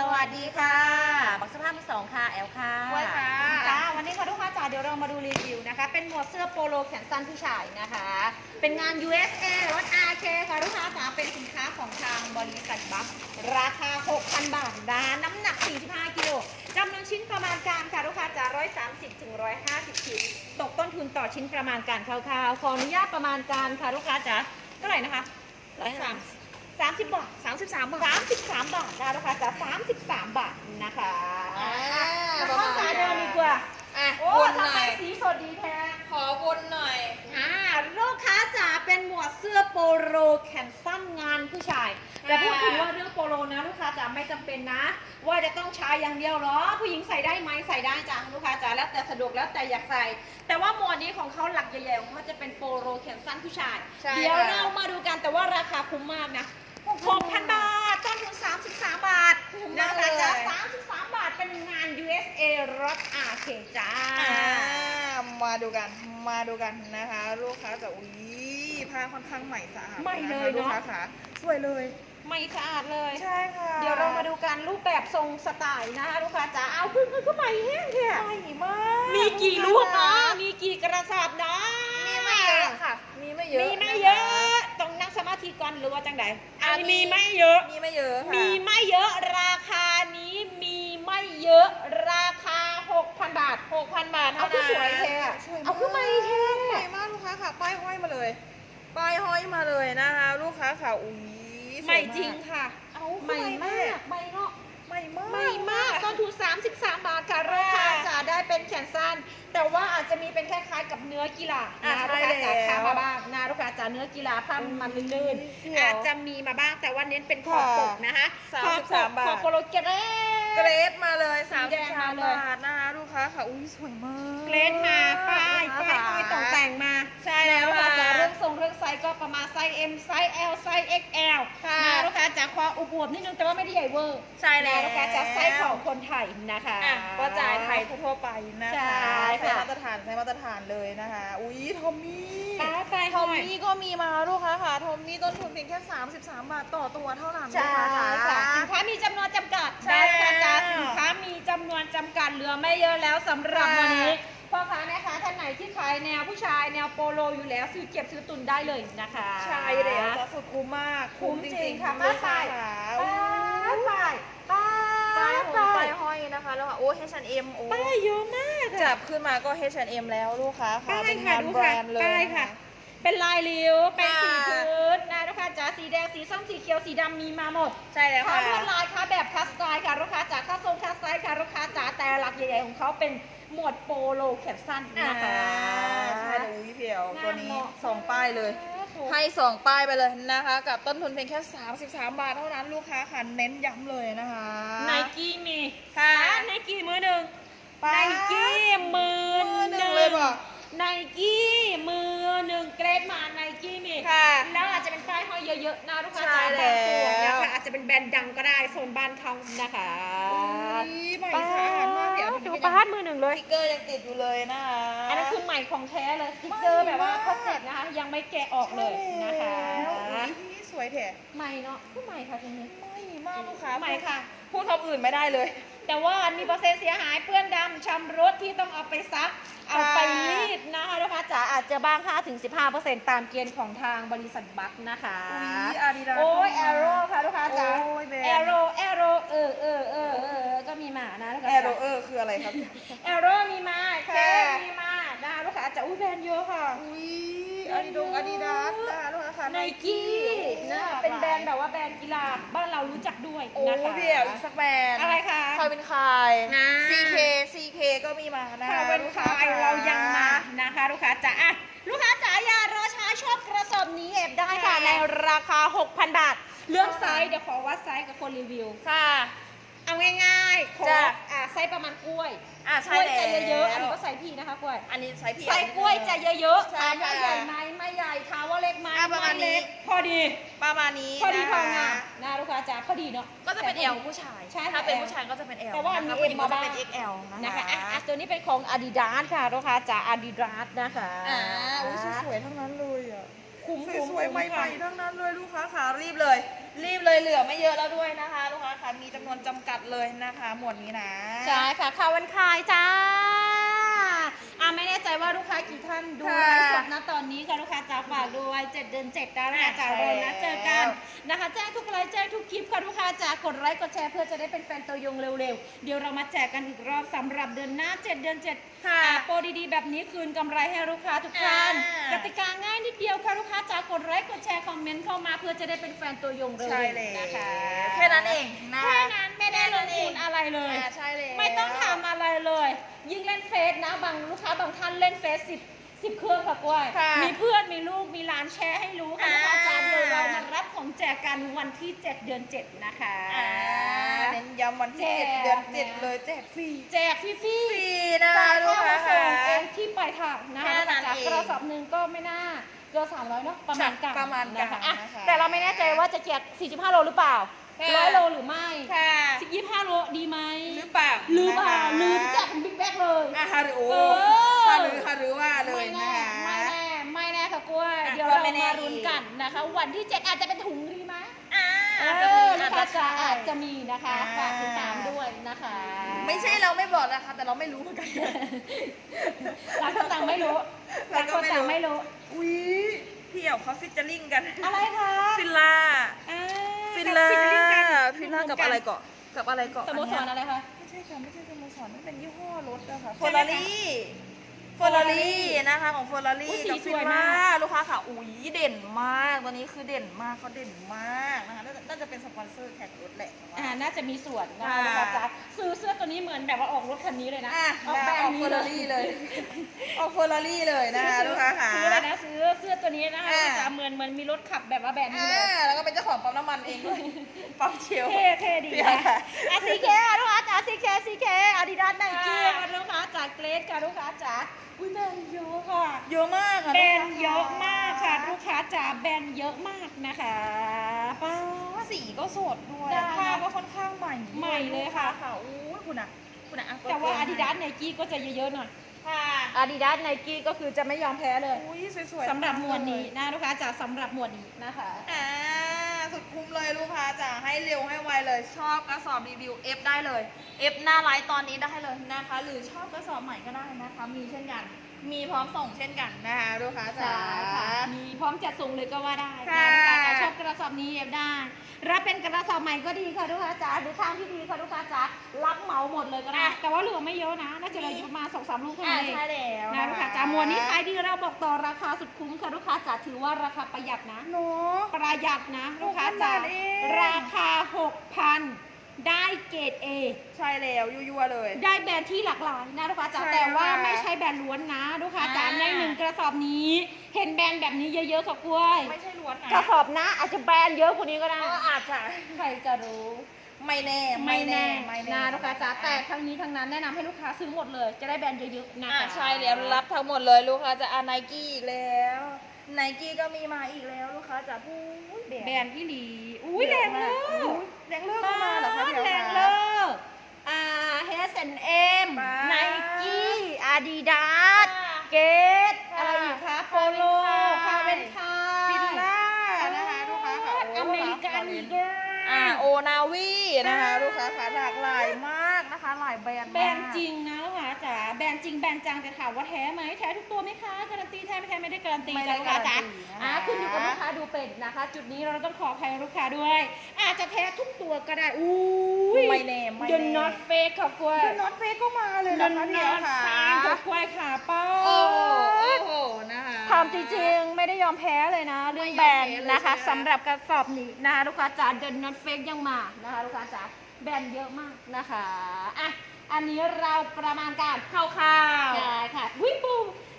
สวัสดีค่ะ บักสภาพมือสองค่ะ แอลค่ะด้วยค่ะจ้าวันนี้ค่ะลูกค้าจ๋าเดี๋ยวเรามาดูรีวิวนะคะ เป็นหมวดเสื้อโปโลแขนสั้นผู้ชายนะคะ เป็นงาน USA รถ RK ค่ะลูกค้าจ๋าเป็นสินค้าของทางบริษัทบัคราคา 6,000 บาทนะน้ำหนัก 45 กิโลจำนวนชิ้นประมาณการค่ะลูกค้าจ๋า130ถึง150 ชิ้น ตกต้นทุนต่อชิ้นประมาณการคร่าวๆขออนุญาตประมาณการค่ะลูกค้าจ๋าเท่าไหร่นะคะร้อย สามสามสิบบาทสามสิบสามบาทสามสิบสามบาทนะลูกค้าจ๋าสามสิบสามบาทนะคะอ่ามาประเข้ามาณขาเดินดีกว่า อะโอ้วนหทำน่ไมอยสีสดดีแท้ขอวนหน่อย อ่าลูกค้าจ๋าเป็นหมวดเสื้อโปโลแขนสั้นงานผู้ชายแต่พูดถึงว่าเรื่องโปโลนะลูกค้าจ๋าไม่จำเป็นนะ ว่าจะต้องชายอย่างเดียวหรอ ผู้หญิงใส่ได้ไหมใส่ได้จ้ะลูกค้าจ๋าแล้วแต่สะดวกแล้วแต่อยากใส่ แต่ว่าหมวดนี้ของเขาหลักใหญ่ๆของเขาจะเป็นโปโลแขนสั้นผู้ชาย ใช่เดี๋ยวค่ะ เรามาดูกันแต่ว่าราคาคุ้มมากนะ 6,000 บาท ต้นทุน 33 บาทคุ้มนะมากเลคะยจ้า33 บาทเป็นงาน USA รถอาเคจ้าอ่ามาดูกัน มาดูกันนะคะ ลูกค้าจะอุ้ยผ้าค่อนข้างใหม่สะอาดใหม่เลยลูกเนาะค้าค่ะสวยเลย ไม่สะอาดเลย ใช่ค่ะเดี๋ยวเรามาดูกันรูปแบบทรงสไตล์นะคะลูกค้าจ๋าเอาขึ้นขึ้นขึ้นใหม่แห้งแค่ใหม่มากมีกี่ลูกเนาะมีกี่กระสอบเนาะมีไม่เยอะค่ะ มีไม่เยอะมีไม่นะคะเยอะ ต้องนั่งสมาธิก่อนหรือว่าจังได อะอันมีมีไม่เยอะ มีไม่เยอะค่ะมีไม่เยอะราคานี้มีไม่เยอะราคา 6,000 บาท 6,000 บาท เอาเท่าคือนั้นสวยแท้อะสวยเอาคือใหม่แท้ใหม่มากลูกค้าค่ะ ป้ายห้อยมาเลย ป้ายห้อยมาเลยนะคะ ลูกค้าค่ะอุ้ยสวยใหม่จริงค่ะ เอาใหม่มากใหม่เนาะให ม่มากใหม่มากต้นทุน33 บาทค่ะราคาจะได้เป็นแขนสั้น แต่ว่าอาจจะมีเป็นคล้ายๆกับเนื้อกีฬาอะนะใช่ลูกค้าจ๋าแล้วค้ามาบ้างนะลูกค้าจ๋าเนื้อกีฬาผ้ามันลื่นเดี๋ๆยวอาจจะมีมาบ้างแต่ว่าเน้นเป็นขอบปกนะคะค่ะขอบปก33บาทขอบโปโลเกเรเกรดมาเลยสีแดงมาเลย33บาทนะคะลูกค้าค่ะอุ้ยสวยมาก เกรดมาป้ายป้ายป้ายตกแต่งมา ใช่แล้วลูกค้าจ๋าค่ะเรื่องทรงเรื่องไซส์ก็ประมาณไซส์ M ไซส์ L ไซส์ XL ค่ะนะลูกค้าจ๋าความอุบวบนิดนึงแต่ว่าไม่ได้ใหญ่เวอร์ใช่แล้วนะลูกค้าจ๋าไซส์ของคนไทยนะคะอะก็จ่ายไทยทั่วๆไปนะคะใช่ใช้ค่ะมาตรฐานใช้มาตรฐานเลยนะคะ อุ้ยทอมมี่ป้ายป้ายทห้ออมยมี่ก็มีมาลูกค้าค่ะทอมมี่ต้นทุนเพียงแค่ 33 บาทต่อตัวเท่านั้นใช่ลูกค้าค่ะค่ะ สินค้ามีจำนวนจำกัดใช่นะลูกค้าจ๋าแล้วสินค้ามีจำนวนจำกัดเหลือไม่เยอะแล้วสำหรับค่ะวันนี้ พ่อค้าแม่ค้าท่านไหนที่ขายแนวผู้ชายแนวโปโลอยู่แล้วซื้อเก็บซื้อตุนได้เลยนะคะใช่แล้วจะสุดคุ้มมากคุ้มจริงค่ะลูมากค้าไปค่ะป้ายป้ายป้าป้ายยหงป้าป้ายยห้อยนะคะแล้วค่ะโอ้ H&M โอ้ป้ายเยอะมากจับขึ้นมาก็ H&M แล้วลูกค้าค่ะป้ายเป็นค่ะงานดูแบรค่ะนด์เลยป้ายค่ะ เป็นลายริ้วเป็นสีค่ะพื้นนะลูกค้าจ๋า สีแดงสีส้มสีเขียวสีดำมีมาหมดใช่แล้วค่ะค่ะลวดลายค่ะแบบคัสไตล์ค่ะลูกค้าจ๋าค่าทรงค่าไซส์ค่ะลูกค้าจ๋าแต่หลักใหญ่ๆของเขาเป็นหมวดโปโลแขนสั้นอ่านะคะใช่เลยวิเพียวตัวนี้งามเนอะสองป้ายเลยถูกให้สองป้ายไปเลยนะคะ กับต้นทุนเพียงแค่ 33 บาทเท่านั้นลูกค้าค่ะเน้นย้ำเลยนะคะไนกี้มีค่ะไนกี้มือหนึ่งป้าไนกี้มือมือหนึ่งเลยบอกไนกี้มือหนึ่งเกรดมา เป็นป้ายห้อยเยอะๆนะลูกค้าใช่จ๋าบางตัวแล้วนะคะอาจจะเป็นแบรนด์ดังก็ได้โซนบ้านเขานะคะอุ๊ยใหม่สะอาดมากเดี๋ยวดูอันนี้าก็ดมือหนึ่งเลสยติ๊กเกอร์ยังติดอยู่เลยนะคะอันนั้นคือใหม่ของแท้เลยสติ๊กเกอร์แบบว่าพลาสติกนะคะ ยังไม่แกะออกเลยนะคะนี่สวยแท้ใหม่เนาะคือใหม่ค่ะทีนี้ใหม่มากลูกค้าใหม่ค่ะ พูดคำอื่นไม่ได้เลย แต่ว่ามีเปอร์เซ็นต์เสียหายเปื้อนดำชำรุดที่ต้องเอาไปซัก เอาไปรีดนะคะลูกค้าจ๋าอาจจะบ้าง 5-15%ตามเกณฑ์ของทางบริษัทบัคนะคะอุ๊ย Adidas โอ้ยแอโร่ค่ะลูกค้าจ๋าโอ้ยแบรนด์ แอโร่แอโร่เออเออเออเออก็มีมานะลูกค้าแอจ๋า โรเออร์คืออะไรครับ แอโร่มีมาแค่ค่ะมีมานะคะลูกค้าจ๋าอุ้ยแบรนด์เยอะค่ะอุ้ยอาดิดงอาดิดาสนะคะลูกค้าค่ะ ไนกี้นะคะเป็นแบรนด์แบบว่าแบรนด์กีฬาบ้านเรารู้จักด้วยโอ้นะคะเดี๋ยวอีกสักแบรนด์อะไรคะ ใครเป็นใคร นะ CK CK ก็มีมานะค่ะคะเป็นลูกขายเรายังมานะคะ ลูกค้าจ๋าอะลูกค้าจ๋าอย่ารอช้าชอบกระสอบนี้เอฟได้ค่ะในราคา 6,000 บาท เรื่องไซส์เดี๋ยวขอวัดไซส์กับคนรีวิว ค่ะ เอาง่ายๆ ขอจ้ะ อะไซส์ประมาณกล้วยอะกใช่ล้วยแล้วจะเยอะๆ อันนี้ก็ใส่พี่นะคะกล้วย อันนี้ใช้พี่ ใส่กล้วยจะเยอะๆใช่ถามว่าค่ะใหญ่ไหมไม่ใหญ่ถามว่าเล็กไหมอะประมาณไเล็กนี้พอดี ประมาณนี้พอดีนะพอคะงามนะลูกค้าจ๋าพอดีเนาะก็จะเป็น แต่ L พอดี ผู้ชาย ใช่ถ้าเป็น L ผู้ชายก็จะเป็น L แต่ว่าอันนี้ะคะผู้หญิง M มาก็จะบ้างเป็น XL นะนะคะคะอะอะตัวนี้เป็นของ Adidas ค่ะลูกค้าจ๋า Adidas นะคะ อ่าอุ้ยสวยๆทั้งนั้นเลยอะ คุ้มสคุ้มวยๆคุ้มใหม่ค่ะๆทั้งนั้นเลยลูกค้าขารีบเลย รีบเลยเหลือไม่เยอะแล้วด้วยนะคะ ลูกค้าขามีจำนวนจำกัดเลยนะคะ หมวดนี้นะใช่ค่ะข่าววันขายจ้าอ่าไม่แน่ใจว่าลูกค้ากี่ท่านดูค่ะไลฟ์สดนะตอนนี้ค่ะลูกค้าจ๋าฝากดูไว้7เดือน7แล้วนะคะจ๋าใช่เรานะเจอกันแล้วนะคะแจ้งทุกไลฟ์แจ้งทุกคลิปค่ะลูกค้าจ๋ากดไลค์กดแชร์เพื่อจะได้เป็นแฟนตัวยงเร็วๆ เดี๋ยวเรามาแจกกันอีกรอบสำหรับเดือนหน้า7เดือน7 ค่ะอ่าโปรดีๆ แบบนี้คืนกำไรให้ลูกค้าทุกท่านอ่ากติกาง่ายนิดเดียวค่ะลูกค้าจ๋ากดไลค์กดแชร์คอมเมนต์เข้ามาเพื่อจะได้เป็นแฟนตัวยงเร็วใช่เลยๆนะคะแค่นั้นเองนะแค่นั้นไม่ได้ลงทุนอะไรเลย อ่าใช่เลยไม่ต้องทำอะไรเลย ยิ่งเล่นเฟซนะบางลูกค้าบางท่านเล่นเฟซสิบ สิบเครื่องค่ะกล้วย ค่ะมีเพื่อนมีลูกมีร้านแชร์ให้รู้ค่ะลูกค้าอ่าจานเลยเรามารับของแจกกันวันที่ 7 เดือน 7 นะคะ อ่าเน้นย้ำวันที่แจก7เดือนเนี่ย7เลยแจกฟรีแจกฟรีฟรีๆนะจ่ายลูกค่าค้ามาส่ค่ะ งเองที่ปลายทางนะแค่คะนั้นจากเองกระสอบหนึ่งก็ไม่น่าเกิน300เนาะประมาณกันประมาณกันนะคะอะนะคะแต่เราไม่แน่ใจว่าจะแจก45 โลหรือเปล่าค่ะ ร้อยโลหรือไม่ค่ะ25โลดีไหมหรือเปล่าหรือเปล่านะคะหรือจะแจกเป็นบิ๊กแบ็กเลย อะฮารุโอ เออ ฮารุฮารุว่าเลยไม่นะแน่คะไม่แน่ไม่แน่ค่ะกล้วยอะเดี๋ยวก็เราไม่แน่มารุนกันนะคะ วันที่ 7 อาจจะเป็นถุงดีไหมอ่าอาจจะมีอาจกาจะใช่ อาจจะมีนะคะอ่า ฝากติดตามด้วยนะคะไม่ใช่เราไม่บอกนะคะแต่เราไม่รู้เหมือนกันรักก็ต่างไม่รู้รักก็ต่างไม่รู้ อุ้ยพี่เอ๋วเขาฟิชเจอริงกัน อะไรคะฟิลล่า อ่าฟิลล่า ฟิลลิ่งกันฟิลากับอะไรเกาะกับอะไรเกาะสโมสรอะไรคะ ไม่ใช่ค่ะไม่ใช่สโมสรนั่นเป็นยี่ห้อรถอะค่ะเฟอร์รารี่ ฟอร์รารี่นะคะของเฟอร์ราอุ๊รี่ยสีกับสฟิวยลมาล่ากลูกค้าค่ะอุ้ยเด่นมากตัวนี้คือเด่นมากเขาเด่นมากนะคะน่าจะน่าจะเป็นสปอนเซอร์แข่งรถแหละอ่าน่าจะมีส่วนนะคะค่ะลูกค้าจ๊ะซื้อเสื้อตัวนี้เหมือนแบบว่าออกรถคันนี้เลยนะอะออกแบรนออกด์ เฟนี้อร์รารี่เลย ออกเฟอร์รารี่เลยนะคะลูกค้าค่ะ ซื้อเลยนะซื้อเสื้อตัวนี้นะคะอ่า จะเหมือนเหมือนมีรถขับแบบว่าแบรนด์นี้อ่าเลยแล้วก็เป็นเจ้าของปั๊มน้ำมันเองด้วยปั๊มเชลเท่เท่ดีเท่นะค่ะ อะซีเคอะลูกค้าจ๋าซีเคซีเคอาดิดาสไนกี้ค่ะลูกค้าจ๋าเกรดค่ะลูกค้าจ๋าอุ้ยแบรนด์เยอะค่ะเยอะมากค่ะแบรลูนกด์ค้าเยอะมากค่ะลูกค้าจ๋าแบรนด์เยอะมากนะคะป้า สีก็สดด้วยได้ ผ้าก็ค่อนข้างใหม่ใหม่เลยค่ะ ค่ะอู้ยคุณอะ คุณอะแต่ว่าอาดิดาสไนกี้ก็จะเยอะๆหน่อยค่ะอาดิดาสไนกี้ก็คือจะไม่ยอมแพ้เลยอุ้ยสวยๆสำหรับหมวดนี้ากเลยนะลูกค้าจ๋าสำหรับหมวดนี้นะคะอ่าสุดคุ้มเลยลูกค้าจ๋าให้เร็วให้ไวเลยชอบกระสอบรีวิว F ได้เลย F หน้าไลฟ์ตอนนี้ได้เลยนะคะ หรือชอบกระสอบใหม่ก็ได้นะคะ มีเช่นกัน มีพร้อมส่งเช่นกันนะคะลูกค้าจ๋าใช่ค่ะมีพร้อมจัดส่งเลยก็ว่าได้ค่ะนะลูกค้าจ๋าชอบกระสอบนี้เอฟได้ รับเป็นกระสอบใหม่ก็ดีค่ะลูกค้าจ๋าหรือทางที่ดีค่ะลูกค้าจ๋า รับเหมาหมดเลยก็ได้อะแต่ว่าเหลือไม่เยอะนะ น่าจะเหลืออยู่ประมาณสองสามลูกเท่าอ่านั้นเองใช่แล้วนะลูกค้าจ๋าหมวดนี้ขายดีเราบอกต่อราคาสุดคุ้มค่ะลูกค้าจ๋า ถือว่าราคาประหยัดนะเนาะประหยัดนะลูกค้าจ๋าหกพันบาทเองราคา6,000 ได้เกรด A ใช่แล้วยั่วๆเลย ได้แบรนด์ที่หลากหลายนะลูกค้าจ๋าใช่แต่ว่าค่ะไม่ใช่แบรนด์ล้วนนะลูกค้าจ๋าอ่า ในหนึ่งกระสอบนี้ เห็นแบรนด์แบบนี้เยอะๆกับกล้วยไม่ใช่ล้วนนะกระสอบนะอาจจะแบรนด์เยอะกว่านี้ก็ได้ ก็อาจจะใครจะรู้ ไม่แน่ไม่แน่ไม่นะลูกค้าจ๋าแต่ทั้งนี้ทั้งนั้นแนะนำให้ลูกค้าซื้อหมดเลย จะได้แบรนด์เยอะๆนะอ่าคะใช่แล้วรับทั้งหมดเลยลูกค้าจะอ่าไนกี้อีกแล้วไนกี้ก็มีมาอีกแล้วลูกค้าจะพูดแบรนด์ที่หลี อุ้ยแรงเลกยแรงเลิกมาเหรอคะพี่แรอ๋งคะเลิกอ่า H&M ป๊าไนกี้อาดิดาสเกตค่ะอะไรอีกคะโปโลคาคาเวเวนนไทฟิยลล่านะคะลูกค้าค่ะโอเมริกันอีกแล้วอ่าโอนาวีนะคะลูกค้าค่ะหลากหลายมากนะคะ หลายแบรนด์มากแบรนด์จริงนะลูกค้าจ๋าแบรนด์จริงแบรนด์จังแต่ถามว่าแท้ไหมแท้ทุกตัวไหมคะการันตีแท้ไม่แท้ไม่ได้การันตีไม่ได้จ้ะลูกค้าจ๋าการันตีนะคะ อ่าขึ้นอยู่กับลูกค้าดูเป็นนะคะ จุดนี้เราต้องขออภัยลูกค้าด้วย อาจจะแท้ทุกตัวก็ได้อู้ย ไม่แน่ไม่ The แน่ Not Fake ค่ะกล้วย เดนอตเฟก็มาเลย The นะคะ Not พี่อ๋ค่ะ Fake ค่ะกล้วยขาป้า โอ้โหโอ้โหนะคะ ทำจริงๆ ไม่ได้ยอมแพ้เลยนะเรื่องแบรนด์ไม่ยอมแพ้เลยนะคะใช่ไหม สำหรับกระสอบนี้นะคะลูกค้าจ๋า The Not Fake ยังมานะคะลูกค้าจ๋าแบรนด์เยอะมากนะคะอะ อันนี้เราประมาณการข้าวใช่ค่ะวิปู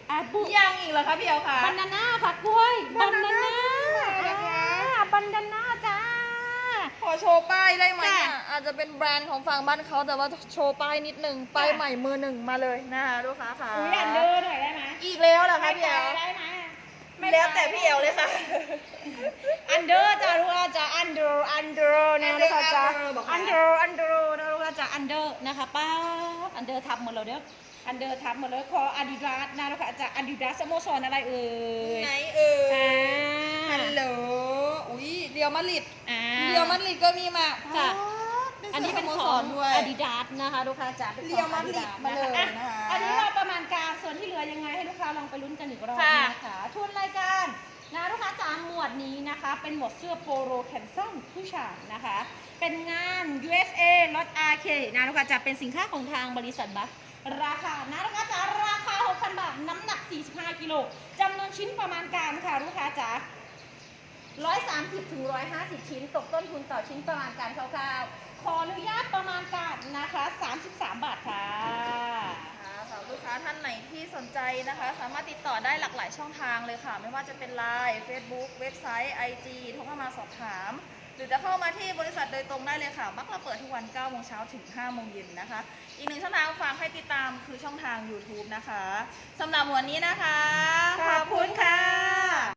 อะปูๆยังอีกเหรอคะพี่อ๋ค่ะบานาน่าค่ะกล้วยบานา Banana น่านะคะบานาน่าจ้าขอโชว์ป้ายได้ไหมจ้ะอะอาจจะเป็นแบรนด์ของฝั่งบ้านเขาแต่ว่าโชว์ป้ายนิดนึงป้ายใหม่มือหนึ่งมาเลยนะคะลูกค้าค่ะอุ้ยอันเดอร์หน่อยได้ไหมอีกแล้วเหรอคะไม่พี่ไปเอ๋ได้ไหมแล้วแต่พี่เอ๋เลยค่ะอันเดอร์จ้าลูกค้าจ๋าอันเดอร์อันเดอร์นะลูกค้าจ๋า Under บอกค่ะอันเดอร์อันเดอร์ นะลูกค้าจ๋าอันเดอร์นะคะป้าอันเดอร์ทับหมดแล้วเด้ออันเดอร์ทับหมดเลยคออาดิดาสนะลูกค้าจากอาดิดาสสโมสรอะไรเอ่ยไหนเอ่ยอ่าฮัลโหลอุ้ยเรียวมาดริดอ่า เรียวมาดริดก็มีมาค่ะป๊าดอันนี้เป็นสื้ขสองโมสรด้วยอาดิดาสนะคะลูกค้าจ๋าเป็นของ เรียวมาดริด Adidas มาเลยอ่นะคะ อันนี้เราประมาณการส่วนที่เหลือยังไงให้ลูกค้าลองไปลุ้นกันอีกรอบค่ะ นะคะทุนรายการนะลูกค้าจ๋าหมวดนี้นะคะ เป็นหมวดเสื้อโปโลแขนสั้นผู้ชายนะคะ เป็นงาน USA ลด RK นะลูกค้าจ๋าเป็นสินค้าของทางบริษัทบัสราคานะลูกค้าจ๋าราคา 6,000 บาท น้ำหนัก 45 กิโลจำนวนชิ้นประมาณการค่ะลูกค้าจ๋า130ถึง150 ชิ้น ตกต้นทุนต่อชิ้นประมาณการคร่าวๆ ขออนุญาตประมาณการนะคะ 33 บาทค่ะค่ะสำหรับลูกค้าท่านไหนที่สนใจนะคะ สามารถติดต่อได้หลากหลายช่องทางเลยค่ะ ไม่ว่าจะเป็น Line Facebook เว็บไซต์ IG โทรเข้ามาสอบถาม หรือจะเข้ามาที่บริษัทโดยตรงได้เลยค่ะ มักเราเปิดทุกวัน9โมงเช้าถึง5โมงเย็นนะคะ อีกหนึ่งช่องทางฝากให้ติดตามคือช่องทาง YouTube นะคะสำหรับวันนี้นะคะ ขอบคุณค่ะ